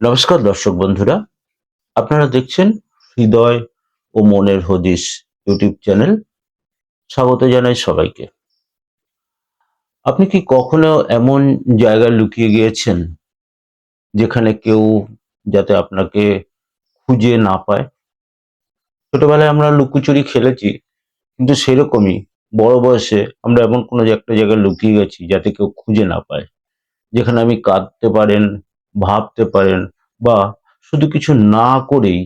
নমস্কার দর্শক বন্ধুরা, আপনারা দেখছেন হৃদয় ও মনের হদিস ইউটিউব চ্যানেল। স্বাগত জানাই সবাইকে। আপনি কি কখনো এমন জায়গায় লুকিয়ে গিয়েছেন যেখানে কেউ যাতে আপনাকে খুঁজে না পায়? ছোটবেলায় আমরা লুকোচুরি খেলেছি, কিন্তু সেরকমই বড় বয়সে আমরা এমন কোনো একটা জায়গায় লুকিয়ে গেছি যাতে কেউ খুঁজে না পায়, যেখানে আমি কাঁদতে পারেন ভাবতে পারেন বা শুধু কিছু না করেই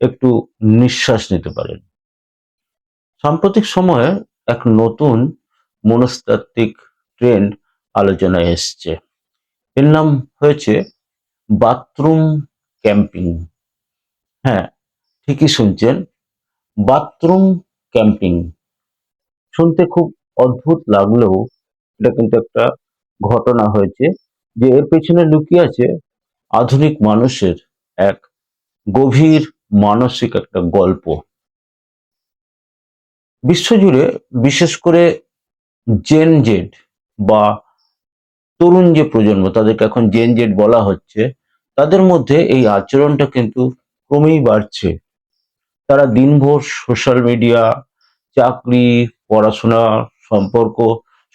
একটু নিঃশ্বাস নিতে পারেন। সাম্প্রতিক সময়ে এক নতুন মনস্তাত্ত্বিক ট্রেন্ড আলোচনায় এসছে। এর নাম হয়েছে বাথরুম ক্যাম্পিং। হ্যাঁ ঠিকই শুনছেন, বাথরুম ক্যাম্পিং। শুনতে খুব অদ্ভুত লাগলেও এটা কিন্তু একটা ঘটনা হয়েছে। যে এর পেছনে লুকিয়ে আছে আধুনিক মানুষের এক গভীর মানসিক একটা গল্প। বিশ্বজুড়ে বিশেষ করে জেন জেড বা তরুণ যে প্রজন্ম, তাদেরকে এখন জেন জেড বলা হচ্ছে, তাদের মধ্যে এই আচরণটা কিন্তু ক্রমেই বাড়ছে। তারা দিনভর সোশ্যাল মিডিয়া চাকরি, পড়াশোনা, সম্পর্ক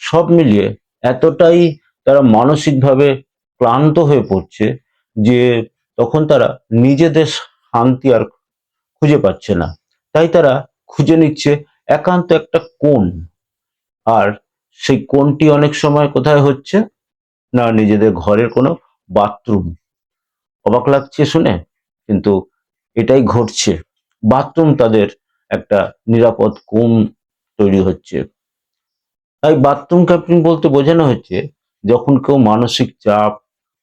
সব মিলিয়ে এতটাই তারা মানসিকভাবে ক্লান্ত হয়ে পড়ছে যে তখন তারা নিজেদের শান্তি আর খুঁজে পাচ্ছে না। তাই তারা খুঁজে নিচ্ছে একান্ত একটা কোণ। আর সেই কোণটি অনেক সময় কোথায় হচ্ছে? না, নিজেদের ঘরের কোনো বাথরুম। অবাক লাগছে শুনে, কিন্তু এটাই ঘটছে। বাথরুম তাদের একটা নিরাপদ কোণ তৈরি হচ্ছে। তাই বাথরুম ক্যাম্পিং বলতে বোঝানো হচ্ছে যখন কেউ মানসিক চাপ,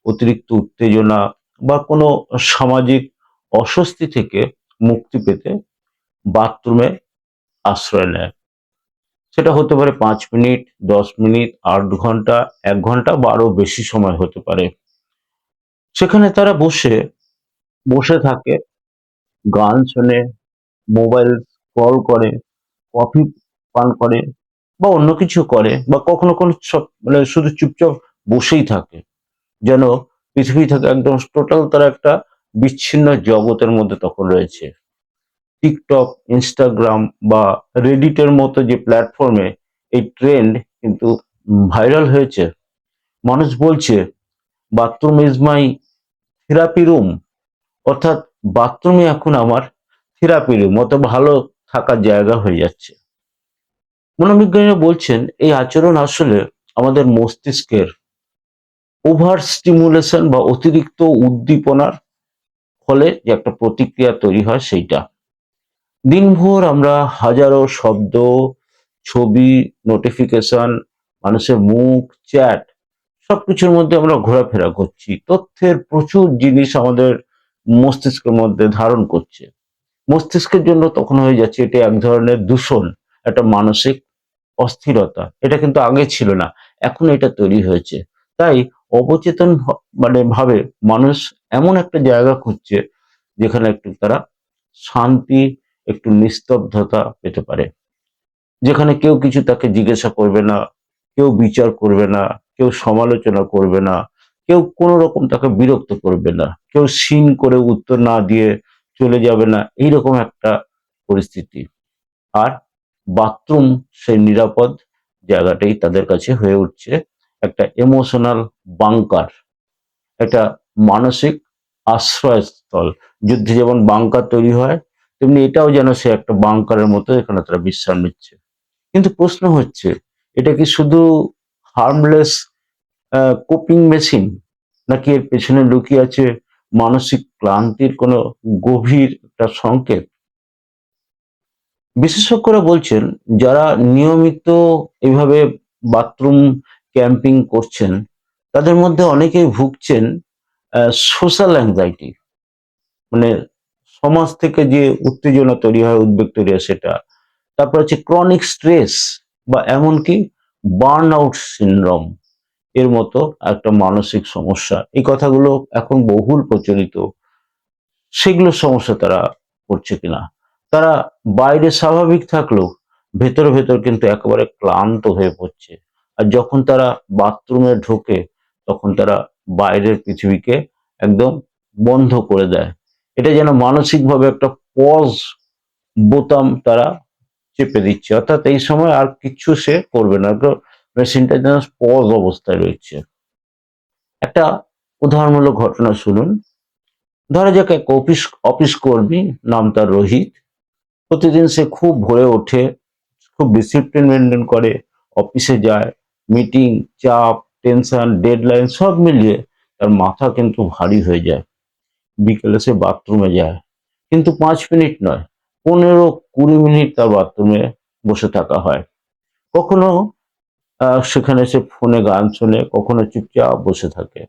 অতিরিক্ত উত্তেজনা বা কোনো সামাজিক অস্বস্তি থেকে মুক্তি পেতে বাথরুমে আশ্রয় নেয়। সেটা হতে পারে পাঁচ মিনিট, দশ মিনিট, আট ঘণ্টা, এক ঘণ্টা বা আরও বেশি সময় হতে পারে। সেখানে তারা বসে বসে থাকে, গান শোনে, মোবাইল কল করে, কফি পান করে বা অন্য কিছু করে বা কখনো কোনো মানে শুধু চুপচাপ বসেই থাকে। যেন পৃথিবী থেকে একদম টোটাল তারা একটা বিচ্ছিন্ন জগতের মধ্যে তখন রয়েছে। টিকটক ইনস্টাগ্রাম বা রেডিটের মতো যে প্ল্যাটফর্মে এই ট্রেন্ড কিন্তু ভাইরাল হয়েছে। মানুষ বলছে bathroom is my therapy room অর্থাৎ বাথরুমে এখন আমার থেরাপি রুম অত ভালো থাকার জায়গা হয়ে যাচ্ছে। মনোবিজ্ঞানীরা বলছেন, এই আচরণ আসলে আমাদের মস্তিষ্কের ওভার স্টিমুলেশন বা অতিরিক্ত উদ্দীপনার ফলে যে একটা প্রতিক্রিয়া তৈরি হয় সেইটা। দিনভর আমরা হাজারো শব্দ, ছবি নোটিফিকেশন মানুষের মুখ চ্যাট সবকিছুর মধ্যে আমরা ঘোরাফেরা করছি। তথ্যের প্রচুর জিনিস আমাদের মস্তিষ্কের মধ্যে ধারণ করছে। মস্তিষ্কের জন্য তখন হয়ে যাচ্ছে এটা এক ধরনের দূষণ, একটা মানসিক অস্থিরতা। এটা কিন্তু আগে ছিল না। এখন এটা তৈরি হয়েছে। তাই অবচেতন মানে ভাবে মানুষ এমন একটা জায়গা খুঁজছে যেখানে একটু তারা শান্তি, একটু নিস্তব্ধতা পেতে পারে। যেখানে কেউ কিছু তাকে জিজ্ঞাসা করবে না, কেউ বিচার করবে না, কেউ সমালোচনা করবে না, কেউ কোনো রকম তাকে বিরক্ত করবে না, কেউ সিন করে উত্তর না দিয়ে চলে যাবে না, এইরকম একটা পরিস্থিতি। আর বাথরুম সেই নিরাপদ জায়গাটাই তাদের কাছে হয়ে উঠছে। একটা ইমোশনাল বাংকার একটা মানসিক আশ্রয়স্থল। যুদ্ধে যেমন বাংকার তৈরি হয়, তেমনি এটাও যেন সে একটা বাংকারের মতো এখানে তারা বিশ্রাম নিচ্ছে। কিন্তু প্রশ্ন হচ্ছে, এটা কি শুধু হার্মলেস কোপিং মেশিন নাকি এর পেছনে লুকিয়ে আছে মানসিক ক্লান্তির কোনো গভীর একটা সংকেত? বিশেষজ্ঞরা বলছেন, যারা নিয়মিত এভাবে বাথরুম ক্যাম্পিং করছেন, তাদের মধ্যে অনেকেই ভুগছেন সোশ্যাল অ্যাংজাইটি। মানে সমাজ থেকে যে উত্তেজনা তৈরি হয়, উদ্বেগ তৈরি হয় সেটা। তারপর হচ্ছে ক্রনিক স্ট্রেস বা এমনকি বার্ন আউট সিনড্রোম এর মতো একটা মানসিক সমস্যা। এই কথাগুলো এখন বহুল প্রচলিত। সেগুলো সমস্যা তারা করছে কিনা? তারা বাইরে স্বাভাবিক থাকলেও ভেতর ভেতর কিন্তু একেবারে ক্লান্ত হয়ে পড়ছে। আর যখন তারা বাথরুমে ঢোকে, তখন তারা বাইরের পৃথিবীকে একদম বন্ধ করে দেয়। এটা যেন মানসিকভাবে একটা পজ বোতাম তারা চেপে দিচ্ছে। অর্থাৎ এই সময় আর কিছু সে করবে না। মেশিনটা যেন পজ অবস্থায় রয়েছে। একটা উদাহরণমূলক ঘটনা শুনুন। ধরা যাক এক অফিস অফিস কর্মী, নাম তার রোহিত। প্রতিদিন সে খুব ভোরে ওঠে, খুব ডিসিপ্লিন মেনটেন করে অফিসে যায় মিটিং চাপ টেনশন ডেডলাইন সব মিলিয়ে তার মাথা কিন্তু ভারী হয়ে যায়। বিকেলে সে বাথরুমে যায়। কিন্তু পাঁচ মিনিট নয়, পনেরো কুড়ি মিনিট তার বাথরুমে বসে থাকা হয়। কখনো সেখানে সে ফোনে গান শোনে, কখনো চুপচাপ বসে থাকে।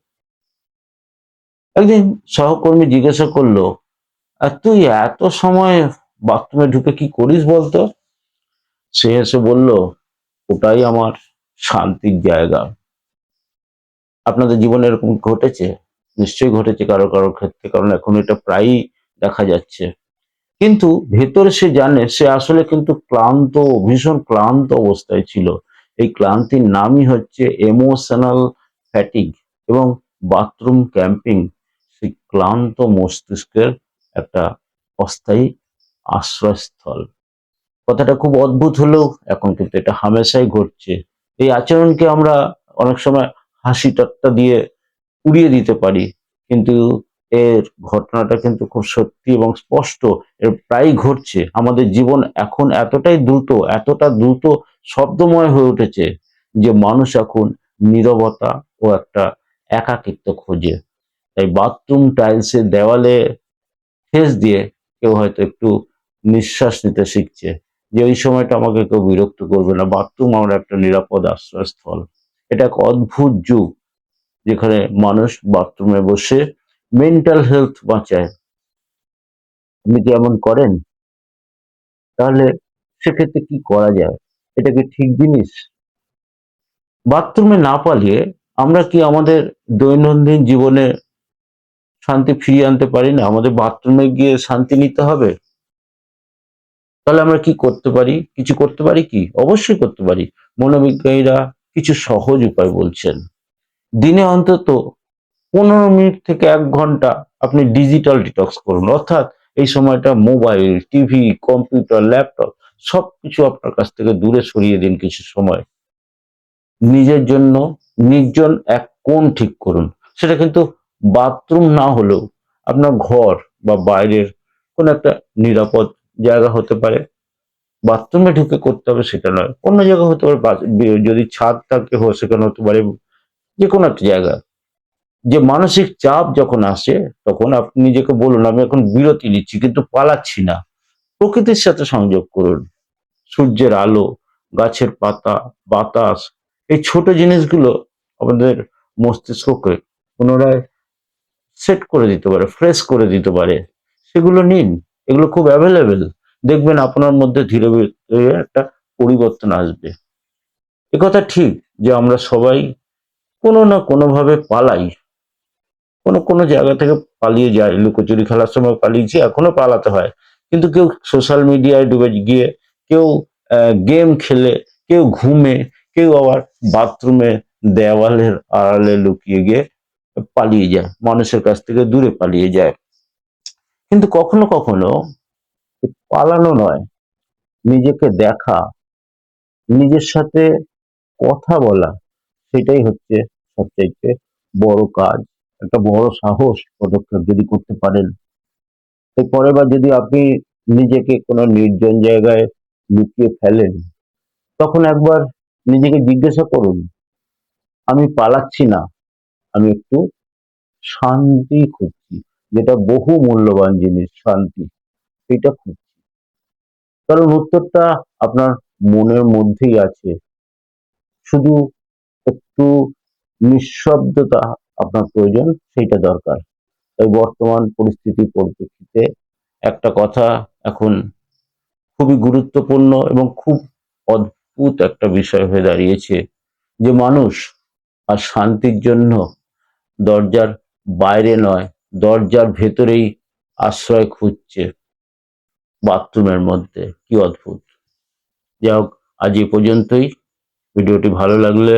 একদিন সহকর্মী জিজ্ঞাসা করল তুই এত সময় বাথরুমে ঢুকে কি করিস বলতো? সে এসে বলল, ওটাই আমার শান্তির জায়গা। আপনাদের জীবনে এরকম ঘটেছে? নিশ্চয়ই ঘটেছে কারও কারও ক্ষেত্রে, কারণ এখন এটা প্রায়ই দেখা যাচ্ছে। কিন্তু ভেতরে সে জানে, সে আসলে কিন্তু ক্লান্ত, ভীষণ ক্লান্ত অবস্থায় ছিল। এই ক্লান্তির নামই হচ্ছে এমোশনাল ফ্যাটিক এবং বাথরুম ক্যাম্পিং সেই ক্লান্ত মস্তিষ্কের একটা অস্থায়ী আশ্রয়স্থল। কথাটা খুব অদ্ভুত হলেও এখন কিন্তু এটা হামেশাই ঘটছে। এই আচরণকে আমরা অনেক সময় হাসি ঠাট্টা দিয়ে উড়িয়ে দিতে পারি, কিন্তু এর ঘটনাটা কিন্তু খুব সত্যি এবং স্পষ্ট। এর প্রায়ই ঘটছে। আমাদের জীবন এখন এতটাই দ্রুত, এতটা দ্রুত শব্দময় হয়ে উঠেছে যে মানুষ এখন নীরবতা ও একটা একাকিত্ব খোঁজে। তাই বাথরুম টাইলসের দেওয়ালে ফেস দিয়ে কেউ হয়তো একটু নিঃশ্বাস নিতে শিখছে যে ওই সময়টা আমাকে কেউ বিরক্ত করবে না। বাথরুম আমার একটা নিরাপদ আশ্রয়স্থল। এটা এক অদ্ভুত যুগ যেখানে মানুষ বাথরুমে বসে মেন্টাল হেলথ বাঁচায়। আপনি কি এমন করেন? তাহলে সেক্ষেত্রে কি করা যায়? এটা কি ঠিক জিনিস? বাথরুমে না পালিয়ে আমরা কি আমাদের দৈনন্দিন জীবনে শান্তি ফিরিয়ে আনতে পারি না? আমাদের বাথরুমে গিয়ে শান্তি নিতে হবে? তাহলে আমরা কি করতে পারি? কিছু করতে পারি কি? অবশ্যই করতে পারি। মনোবিজ্ঞানীরা কিছু সহজ উপায় বলছেন। দিনে অন্তত পনেরো মিনিট থেকে এক ঘণ্টা আপনি ডিজিটাল ডিটক্স করুন। অর্থাৎ এই সময়টা মোবাইল, টিভি, কম্পিউটার, ল্যাপটপ সবকিছু আপনার কাছ থেকে দূরে সরিয়ে দিন কিছু সময়। নিজের জন্য নির্জন এক কোণ ঠিক করুন। সেটা কিন্তু বাথরুম না হলেও আপনার ঘর বা বাইরের কোন একটা নিরাপদ জায়গা হতে পারে। বাথরুমে ঢুকে করতে হবে সেটা নয়। অন্য জায়গা হতে পারে যদি ছাদ থাকে সেখানে হতে পারে যে কোনো একটা জায়গা। যে মানসিক চাপ যখন আসে, তখন আপনি নিজেকে বলুন, আমি এখন বিরতি নিচ্ছি, কিন্তু পালাচ্ছি না। প্রকৃতির সাথে সংযোগ করুন। সূর্যের আলো, গাছের পাতা, বাতাস, এই ছোট জিনিসগুলো আমাদের মস্তিষ্ককে পুনরায় সেট করে দিতে পারে ফ্রেশ করে দিতে পারে। সেগুলো নিন। এগুলো খুব অ্যাভেলেবেল দেখবেন আপনার মধ্যে ধীরে ধীরে একটা পরিবর্তন আসবে। কথা ঠিক যে আমরা সবাই কোনো না কোনোভাবে পালাই। কোনো কোনো জায়গা থেকে পালিয়ে যায় লুকোচুরি খেলার সময় পালিয়েছি, এখনও পালাতে হয়। কিন্তু কেউ সোশ্যাল মিডিয়ায় ডুবে গিয়ে, কেউ গেম খেলে, কেউ ঘুমে, কেউ আবার বাথরুমে দেওয়ালের আড়ালে লুকিয়ে গিয়ে পালিয়ে যায়। মানুষের কাছ থেকে দূরে পালিয়ে যায়। কিন্তু কখনো কখনো পালানো নয়। নিজেকে দেখা, নিজের সাথে কথা বলা, সেটাই হচ্ছে সবচাইতে বড় কাজ, একটা বড় সাহস পদক্ষেপ যদি করতে পারেন। এরপরে বা যদি আপনি নিজেকে কোনো নির্জন জায়গায় লুকিয়ে ফেলেন, তখন একবার নিজেকে জিজ্ঞাসা করুন, আমি পালাচ্ছি না, আমি একটু শান্তি খুঁজছি। যেটা বহু মূল্যবান জিনিস, শান্তি সেটা খুঁজছি কারণ উত্তরটা আপনার মনের মধ্যেই আছে। শুধু একটু নিঃশব্দতা আপনার প্রয়োজন, সেইটা দরকার। তাই বর্তমান পরিস্থিতি পরিপ্রেক্ষিতে একটা কথা এখন খুবই গুরুত্বপূর্ণ এবং খুব অদ্ভুত একটা বিষয় হয়ে দাঁড়িয়েছে যে মানুষ আর শান্তির জন্য দরজার বাইরে নয় দরজার ভেতরেই আশ্রয় খুঁজছে বাথরুমের মধ্যে। কি অদ্ভুত। যাই হোক আজ এ পর্যন্তই। ভিডিওটি ভালো লাগলে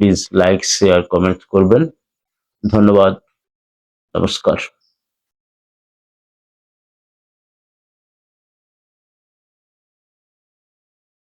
প্লিজ লাইক, শেয়ার, কমেন্ট করবেন। ধন্যবাদ। নমস্কার।